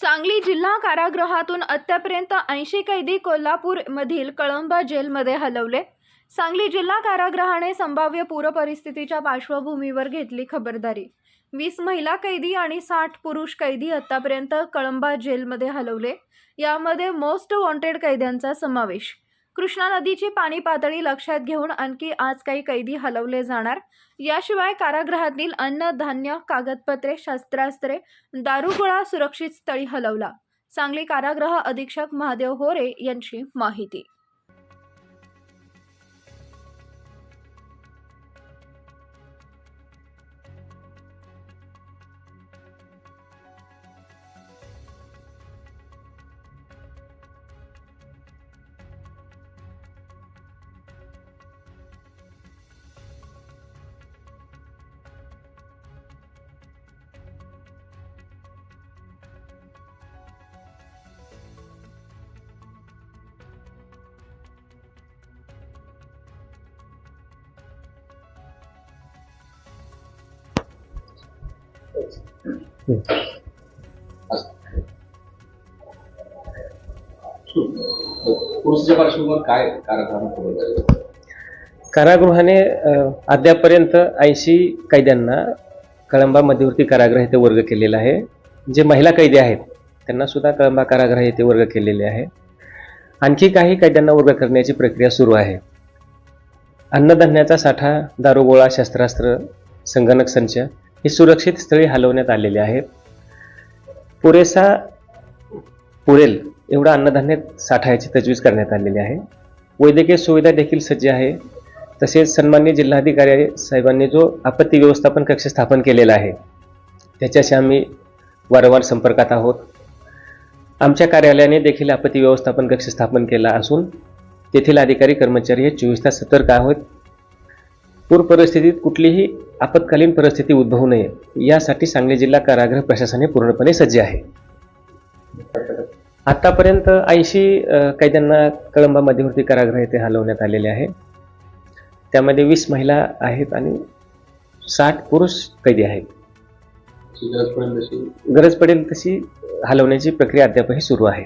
सांगली जिल्हा कारागृहातून आत्तापर्यंत ऐंशी कैदी कोल्हापूरमधील कळंबा जेलमध्ये हलवले. सांगली जिल्हा कारागृहाने संभाव्य पूरपरिस्थितीच्या पार्श्वभूमीवर घेतली खबरदारी. वीस महिला कैदी आणि साठ पुरुष कैदी आत्तापर्यंत कळंबा जेलमध्ये हलवले. यामध्ये मोस्ट वॉन्टेड कैद्यांचा समावेश. कृष्णा नदीची पाणी पातळी लक्षात घेऊन आणखी आज काही कैदी हलवले जाणार. याशिवाय कारागृहातील अन्न धान्य कागदपत्रे शस्त्रास्त्रे दारुगोळा सुरक्षित स्थळी हलवला. सांगली कारागृह अधीक्षक महादेव होरे यांची माहिती. काय कारागृहाने अद्यापर्यंत ऐंशी कैद्यांना कळंबा मध्यवर्ती कारागृह येथे वर्ग केलेला आहे. जे महिला कैदी आहेत त्यांना सुद्धा कळंबा कारागृह येथे वर्ग केलेले आहे. आणखी काही कैद्यांना वर्ग करण्याची प्रक्रिया सुरू आहे. अन्नधान्याचा साठा दारुगोळा शस्त्रास्त्र संगणक संच ही सुरक्षित स्थळी हलवण्यात आलेली आहेत पुरेसा पुरेल एवढा अन्नधान्य साठायची तजवीज करण्यात आलेली आहे. वैद्यकीय सुविधा देखील सज्ज आहे. तसेच सन्मान्य जिल्हाधिकारी साहेबांनी जो आपत्ती व्यवस्थापन कक्ष स्थापन केलेला आहे त्याच्याशी आम्ही वारंवार संपर्कात आहोत. आमच्या कार्यालयाने देखील आपत्ती व्यवस्थापन कक्ष स्थापन केला असून तेथील अधिकारी कर्मचारी हे चोवीस तास सतर्क आहोत. पूर परिस्थितीत कुठलीही आपत्कालीन परिस्थिती उद्भवू नये यासाठी सांगली जिल्हा कारागृह प्रशासन हे पूर्णपणे सज्ज आहे. आतापर्यंत ऐंशी कैद्यांना कळंबा मध्यवर्ती कारागृह येथे हलवण्यात आलेले आहे. त्यामध्ये वीस महिला आहेत आणि साठ पुरुष कैदी आहेत. गरज पडेल तशी? गरज पडेल तशी हलवण्याची प्रक्रिया अद्यापही सुरू आहे.